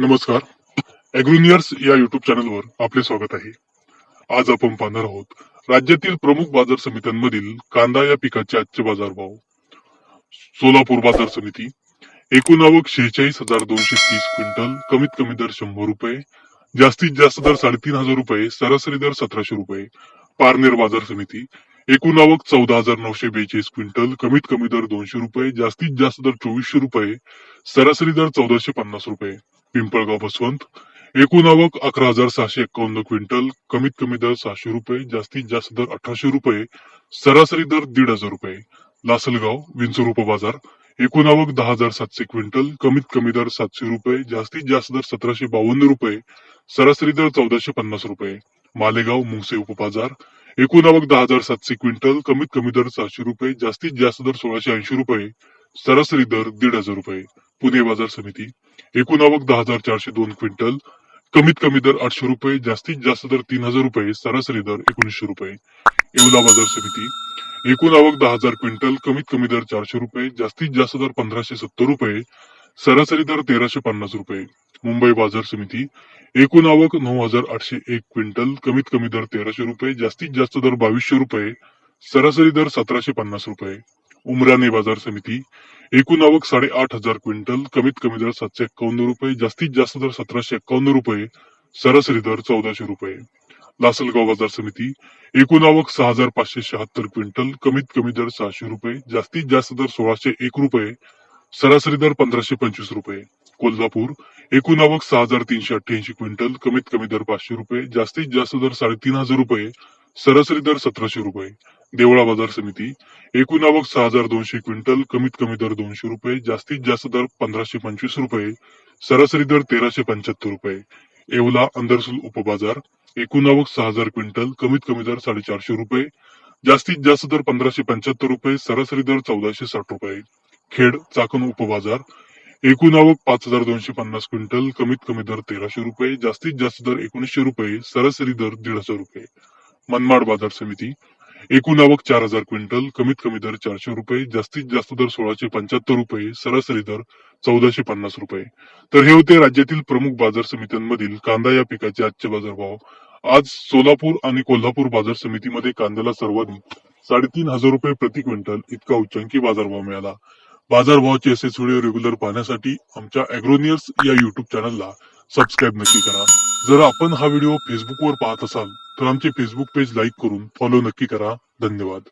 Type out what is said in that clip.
नमस्कार. अॅग्रोनियर्स या युट्यूब चॅनलवर आपले स्वागत आहे. आज आपण पाहणार आहोत राज्यातील प्रमुख बाजार समित्यांमधील कांदा या पिकाचे आजचे बाजारभाव. सोलापूर बाजार समिती एकूण आवक शेहेचाळीस हजार दोनशे तीस क्विंटल कमीत कमी दर शंभर रुपये जास्तीत जास्त दर साडेतीन हजार रुपये सरासरी दर सतराशे रुपये. पारनेर बाजार समिती एकूण आवक चौदा हजार नऊशे बेचाळीस क्विंटल कमीत कमी दर दोनशे रुपये जास्तीत जास्त दर चोवीसशे रुपये सरासरी दर चौदाशे पन्नास रुपये. पिंपळगाव बसवंत एकूण आवक अकरा हजार सहाशे एकावन्न क्विंटल. कमीत कमी दर सहाशे रुपये जास्तीत जास्त दर अठराशे रुपये सरासरी दर दीड हजार रुपये. लासलगाव विंचूर उपबाजार एकूण आवक दहा हजार सातशे क्विंटल. कमीत कमी दर सातशे रुपये जास्तीत जास्त दर सतराशे बावन्न रुपये सरासरी दर चौदाशे पन्नास रुपये. मालेगाव मुंगसे उपबाजार. एकूण आवक दहा हजार सातशे क्विंटल. कमीत कमी दर सहाशे रुपये जास्तीत जास्त दर सोळाशे ऐंशी रुपये सरासरी दर दीड हजार रुपये. पुणे बाजार समिती. एकूण आवक दहा हजार चारशे दोन क्विंटल. कमीत कमी दर आठशे रुपये जास्तीत जास्त दर तीन हजार रुपये सरासरी दर एकोणीसशे रुपये. येवला बाजार समिती. एकूण आवक दहा हजार क्विंटल कमीत कमी दर चारशे रुपये जास्तीत जास्त दर पंधराशे सत्तर रुपये सरासरी दर तेराशे पन्नास रुपये. मुंबई बाजार समिती. एकूण आवक नऊ हजार आठशे एक क्विंटल कमीत कमी दर तेराशे रुपये जास्तीत जास्त दर बावीसशे रुपये सरासरी दर सतराशे पन्नास रुपये. उमराने बाजार समिती. एकूण आवक साडेआठ हजार क्विंटल कमीत कमी दर सातशे एक्कावन्न रुपये जास्तीत जास्त दर सतराशे एक्कावन्न रुपये सरासरी दर चौदाशे रुपये. लासलगाव बाजार समिती. एकूण आवक सहा हजार पाचशे शहात्तर क्विंटल कमीत कमी दर सहाशे रुपये जास्तीत जास्त दर सोळाशे एक रुपये सरासरी दर पंधराशे पंचवीस रुपये. कोल्हापूर. एकूण आवक सहा हजार तीनशे अठ्ठ्याऐंशी क्विंटल कमीत कमी दर पाचशे रुपये जास्तीत जास्त दर साडेतीन हजार रुपये सरासरी दर सतराशे रुपये. देवळा बाजार समिती एकूण आवक सहा हजार दोनशे क्विंटल कमीत कमी दर दोनशे रुपये जास्तीत जास्त दर पंधराशे पंचवीस रुपये सरासरी दर तेराशे पंच्याहत्तर रुपये. येवला अंदरसूल उपबाजार एकूण आवक सहा हजार क्विंटल कमीत कमी दर साडेचारशे रुपये जास्तीत जास्त दर पंधराशे पंच्याहत्तर रुपये सरासरी दर चौदाशे साठ रुपये. खेड चाकण उपबाजार एकूण आवक पाच हजार दोनशे पन्नास क्विंटल कमीत कमी दर तेराशे रुपये जास्तीत जास्त दर एकोणीसशे रुपये सरासरी दर दीड हजार रुपये. मनमाड बाजार समिती एकूण आवक चार हजार क्विंटल कमीत कमी दर चारशे रुपये जास्तीत जास्त दर सोळाशे पंच्याहत्तर रुपये सरासरी दर चौदाशे पन्नास रुपये. तर हे होते राज्यातील प्रमुख बाजार समित्यांमधील कांदा या पिकाचे आजचे बाजारभाव. आज सोलापूर आणि कोल्हापूर बाजार समितीमध्ये कांद्याला सर्वाधिक साडेतीन हजार रुपये प्रति क्विंटल इतका उच्चांकी बाजारभाव मिळाला. बाजारभावाचे असे व्हिडिओ रेग्युलर पाहण्यासाठी आमच्या अॅग्रोनियर्स या युट्यूब चॅनलला सबस्क्राईब नक्की करा. जर आपण हा व्हिडिओ फेसबुकवर पाहत असाल तर आमचे फेसबुक पेज लाईक करून फॉलो नक्की करा. धन्यवाद.